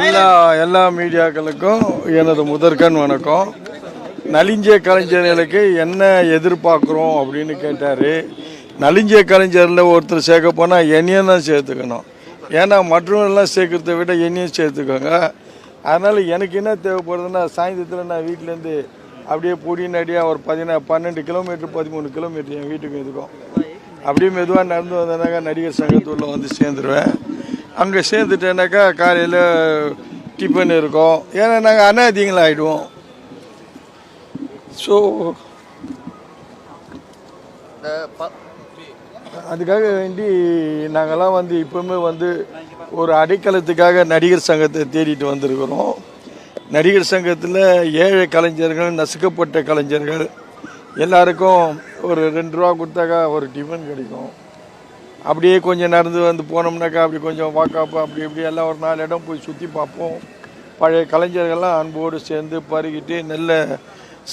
எல்லா எல்லா மீடியாக்களுக்கும் எனது முதற்கண் வணக்கம். நலிஞ்சிய கலைஞர்களுக்கு என்ன எதிர்பார்க்குறோம் அப்படின்னு கேட்டார். நலிஞ்சிய கலைஞரில் ஒருத்தர் சேர்க்க போனால் என்னையும் தான் சேர்த்துக்கணும். ஏன்னா மற்றவர்கள்லாம் சேர்க்கறத விட என்னையும் சேர்த்துக்கோங்க. அதனால் எனக்கு என்ன தேவைப்படுதுன்னா சாயந்தரத்தில் நான் வீட்டிலேருந்து அப்படியே பொடி நடியாக ஒரு பதினா பன்னெண்டு கிலோமீட்டர் பதிமூணு கிலோமீட்டர் என் வீட்டுக்கு இருக்கும் அப்படியே மெதுவாக நடந்து வந்தேனாக்கா நடிகர் சங்கத்துள்ள வந்து சேர்ந்துருவேன். அங்கே சேர்ந்துட்டேனாக்கா காலையில் டிஃபன் இருக்கும். ஏன்னா நாங்கள் அனாதிங்களா ஆகிடுவோம் ஸோ அதுக்காக வேண்டி நாங்கள்லாம் வந்து இப்போவுமே வந்து ஒரு அடைக்கலத்துக்காக நடிகர் சங்கத்தை தேடிட்டு வந்திருக்கிறோம். நடிகர் சங்கத்தில் ஏழை கலைஞர்கள் நசுக்கப்பட்ட கலைஞர்கள் எல்லாருக்கும் ஒரு ரெண்டு ரூபா கொடுத்தாக்கா ஒரு டிஃபன் கிடைக்கும். அப்படியே கொஞ்சம் நடந்து வந்து போனோம்னாக்கா அப்படி கொஞ்சம் வாக்காப்பு அப்படி இப்படி எல்லாம் ஒரு நாலு இடம் போய் சுற்றி பார்ப்போம். பழைய கலைஞர்கள்லாம் அன்போடு சேர்ந்து பருகிட்டு நல்ல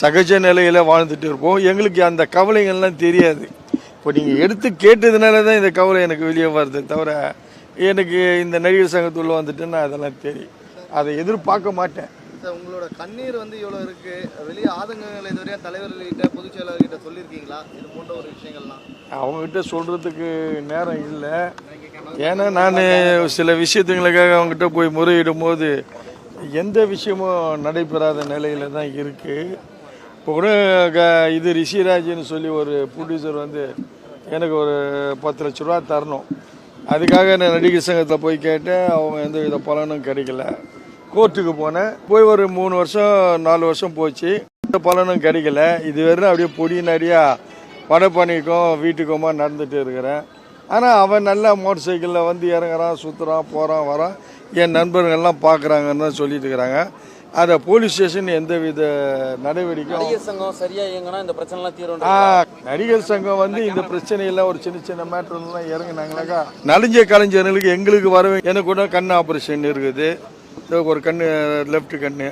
சகஜ நிலையில் வாழ்ந்துட்டு இருப்போம். எங்களுக்கு அந்த கவலைகள்லாம் தெரியாது. இப்போ நீங்கள் எடுத்து கேட்டதுனால தான் இந்த கவலை எனக்கு வெளியே வருது தவிர எனக்கு இந்த நடிகர் சங்கத்துள்ள வந்துட்டுன்னா அதெல்லாம் தெரியும். அதை எதிர்பார்க்க மாட்டேன். சார் உங்களோட கண்ணீர் வந்து இவ்வளோ இருக்கு. வெளியே ஆதங்கங்கள் இதுவரையும் தலைவர்கிட்ட பொதுச் செயலாளர்கிட்ட சொல்லியிருக்கீங்களா? இது போன்ற ஒரு விஷயங்கள்லாம். அவங்ககிட்ட சொல்கிறதுக்கு நேரம் இல்லை. ஏன்னா நான் சில விஷயத்துங்களுக்காக அவங்ககிட்ட போய் முறையிடும் போது எந்த விஷயமும் நடைபெறாத நிலையில தான் இருக்குது இப்போ கூட க- இது ரிஷிராஜ்னு சொல்லி ஒரு ப்ரொடியூசர் வந்து எனக்கு ஒரு பத்து லட்ச ரூபா தரணும். அதுக்காக நான் நடிகர் சங்கத்தில் போய் கேட்டேன். அவங்க எந்த வித பலனும் கிடைக்கல. கோர்ட்டுக்கு போனேன். போய் ஒரு மூணு வருஷம் நாலு வருஷம் போச்சு. எந்த பலனும் கிடைக்கல. இது வெறும் அப்படியே பொடி நடியா வடபணிக்கும் வீட்டுக்குமா நடந்துட்டு இருக்கிறேன். ஆனால் அவன் நல்லா மோட்டர் சைக்கிளில் வந்து இறங்குறான் சுற்றுறான் போகிறான் வரான். என் நண்பர்கள்லாம் பார்க்குறாங்கன்னு தான் சொல்லிட்டு இருக்கிறாங்க. அதை போலீஸ் ஸ்டேஷன் எந்த வித நடவடிக்கையும் நடிகர் சங்கம் சரியா இயங்கினா இந்த பிரச்சனைலாம் தீரும் நடிகர் சங்கம் வந்து இந்த பிரச்சனையெல்லாம் ஒரு சின்ன சின்ன மேட்டர்லாம் இறங்குனாங்களாக்கா. நலிஞ்ச கலைஞர்களுக்கு எங்களுக்கு வர வே- எனக்கு கூட கண் ஆப்ரேஷன் இருக்குது. இதோ ஒரு கண்ணு லெஃப்ட் கண்ணு.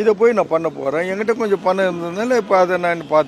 இதை போய் நான் பண்ண போகிறேன் என்கிட்ட கொஞ்சம் பணம் இருந்ததுனால இப்போ அதை நான் பார்த்து